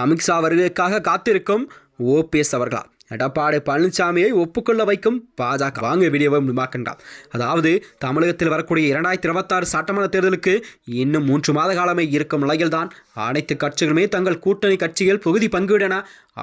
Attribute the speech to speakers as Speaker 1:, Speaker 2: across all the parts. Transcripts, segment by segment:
Speaker 1: அமித்ஷா வருகைக்காக காத்திருக்கும் ஓபிஎஸ் அவர்களா? எடப்பாடி பழனிசாமியை ஒப்புக்கொள்ள வைக்கும் பாஜக. வாங்க வீடியோவை முடிவாக்கின்றார். அதாவது தமிழகத்தில் வரக்கூடிய இரண்டாயிரத்தி இருபத்தாறு சட்டமன்ற தேர்தலுக்கு இன்னும் மூன்று மாத காலமே இருக்கும் நிலையில்தான் அனைத்து கட்சிகளுமே தங்கள் கூட்டணி கட்சிகள் தொகுதி பங்கீடென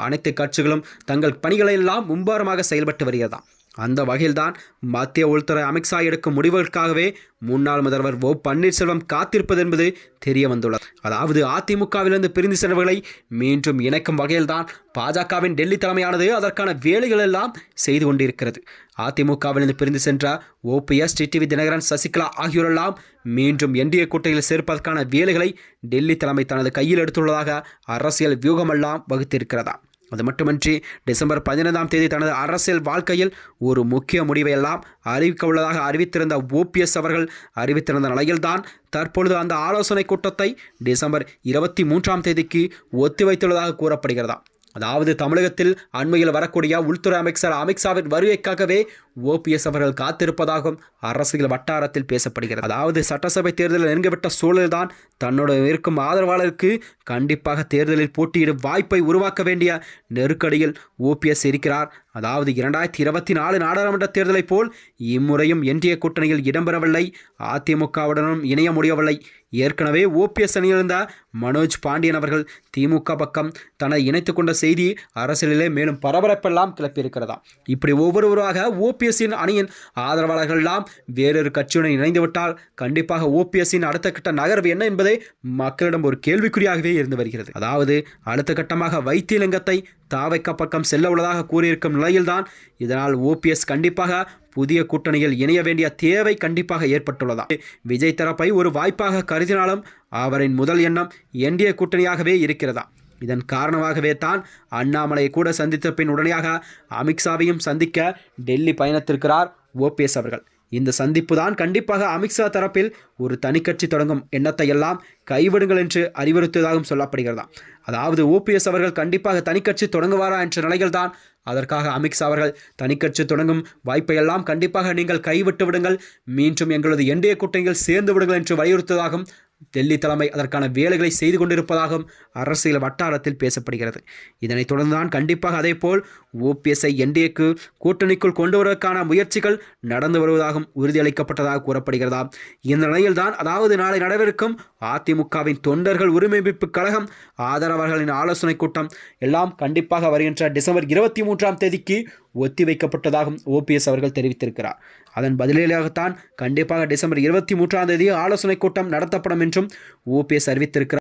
Speaker 1: அனைத்து கட்சிகளும் தங்கள் பணிகளை எல்லாம் மும்பாரமாக செயல்பட்டு வருகிறதாம் அந்த வகையில்தான் மத்திய உள்துறை அமித்ஷா எடுக்கும் முடிவுகளுக்காகவே முன்னாள் முதல்வர் ஓ பன்னீர்செல்வம் காத்திருப்பது என்பது தெரிய வந்துள்ளது அதாவது அதிமுகவிலிருந்து பிரிந்து சென்றவர்களை மீண்டும் இணைக்கும் வகையில்தான் பாஜகவின் டெல்லி தலைமையானது அதற்கான வேலைகள் எல்லாம் செய்து கொண்டிருக்கிறது. அதிமுகவிலிருந்து பிரிந்து சென்ற ஓபிஎஸ் டிடிவி தினகரன் சசிகலா ஆகியோரெல்லாம் மீண்டும் என்டிஏ கூட்டணியில் சேர்ப்பதற்கான வேலைகளை டெல்லி தலைமை தனது கையில் எடுத்துள்ளதாக அரசியல் வியூகமெல்லாம் வகுத்திருக்கிறதா? அது மட்டுமின்றி டிசம்பர் பதினைந்தாம் தேதி தனது அரசியல் வாழ்க்கையில் ஒரு முக்கிய முடிவை எல்லாம் அறிவிக்க உள்ளதாக அறிவித்திருந்த ஓபிஎஸ் அவர்கள் அறிவித்திருந்த நிலையில்தான் தற்பொழுது அந்த ஆலோசனை கூட்டத்தை டிசம்பர் இருபத்தி மூன்றாம் தேதிக்கு ஒத்திவைத்துள்ளதாக கூறப்படுகிறதா. அதாவது தமிழகத்தில் அண்மையில் வரக்கூடிய உள்துறை அமைச்சர் அமித்ஷாவின் வருகைக்காகவே ஓபிஎஸ் அவர்கள் காத்திருப்பதாகவும் அரசியல் வட்டாரத்தில் பேசப்படுகிறது. அதாவது சட்டசபை தேர்தலில் நெருங்கிவிட்ட சூழல்தான் தன்னோட இருக்கும் ஆதரவாளருக்கு கண்டிப்பாக தேர்தலில் போட்டியிடும் வாய்ப்பை உருவாக்க வேண்டிய நெருக்கடியில் ஓபிஎஸ் இருக்கிறார். அதாவது இரண்டாயிரத்தி இருபத்தி நாலு நாடாளுமன்ற தேர்தலைப் போல் இம்முறையும் என்டிஏ கூட்டணியில் இடம்பெறவில்லை. அதிமுகவுடனும் இணைய முடியவில்லை. ஏற்கனவே ஓபிஎஸ் அணியிருந்த மனோஜ் பாண்டியன் அவர்கள் திமுக பக்கம் தன்னை இணைத்து கொண்ட செய்தி அரசியலிலே மேலும் பரபரப்பெல்லாம் கிளப்பியிருக்கிறதா. இப்படி ஒவ்வொருவராக ஓபிஎஸ்ஸின் அணியின் ஆதரவாளர்கள்லாம் வேறொரு கட்சியுடன் இணைந்துவிட்டால் கண்டிப்பாக ஓபிஎஸ்ஸின் அடுத்த கட்ட நகர்வு என்ன என்பதை மக்களிடம் ஒரு கேள்விக்குறியாகவே இருந்து வருகிறது. அதாவது அடுத்த கட்டமாக வைத்தியலிங்கத்தை தாவைக்க பக்கம் செல்ல உள்ளதாக கூறியிருக்கும் நிலையில்தான் இதனால் ஓபிஎஸ் கண்டிப்பாக புதிய கூட்டணியில் இணைய வேண்டிய தேவை கண்டிப்பாக ஏற்பட்டுள்ளதா? விஜய் தரப்பை ஒரு வாய்ப்பாக கருதினாலும் அவரின் முதல் எண்ணம் என்டிஏ கூட்டணியாகவே இருக்கிறதா? இதன் காரணமாகவே தான் அண்ணாமலை கூட சந்தித்த பின் உடனடியாக அமித்ஷாவையும் சந்திக்க டெல்லி பயணத்திருக்கிறார் ஓபிஎஸ் அவர்கள். இந்த சந்திப்பு தான் கண்டிப்பாக அமித்ஷா தரப்பில் ஒரு தனிக்கட்சி தொடங்கும் எண்ணத்தை எல்லாம் கைவிடுங்கள் என்று அறிவுறுத்துவதாகவும் சொல்லப்படுகிறதாம் அதாவது ஓபிஎஸ் அவர்கள் கண்டிப்பாக தனிக்கட்சி தொடங்குவாரா என்ற நிலையில்தான் அதற்காக அமித்ஷா அவர்கள் தனிக்கட்சி தொடங்கும் வாய்ப்பையெல்லாம் கண்டிப்பாக நீங்கள் கைவிட்டு விடுங்கள். மீண்டும் எங்களது என்டிஏ கூட்டணியில் சேர்ந்து விடுங்கள் என்று வலியுறுத்துவதாகவும் டெல்லி தலைமை அதற்கான வேலைகளை செய்து கொண்டிருப்பதாகவும் அரசியல் வட்டாரத்தில் பேசப்படுகிறது. இதனைத் தொடர்ந்துதான் கண்டிப்பாக அதேபோல் ஓபிஎஸ்ஐ என்டிஏக்கு கூட்டணிக்குள் கொண்டு வருவதற்கான முயற்சிகள் நடந்து வருவதாகவும் உறுதியளிக்கப்பட்டதாக கூறப்படுகிறதா? இந்த நிலையில்தான் அதாவது நாளை நடவிருக்கும் அதிமுகவின் தொண்டர்கள் உரிமை மீட்பு கழகம் ஆதரவாளர்களின் ஆலோசனை கூட்டம் எல்லாம் கண்டிப்பாக வருகின்ற டிசம்பர் இருபத்தி மூன்றாம் தேதிக்கு ஒத்திவைக்கப்பட்டதாகவும் ஓபிஎஸ் அவர்கள் தெரிவித்திருக்கிறார். அதன் பதிலாகத்தான் கண்டிப்பாக டிசம்பர் இருபத்தி மூன்றாம் தேதி ஆலோசனை கூட்டம் நடத்தப்படும் என்றும் ஓபிஎஸ் அறிவித்திருக்கிறார்.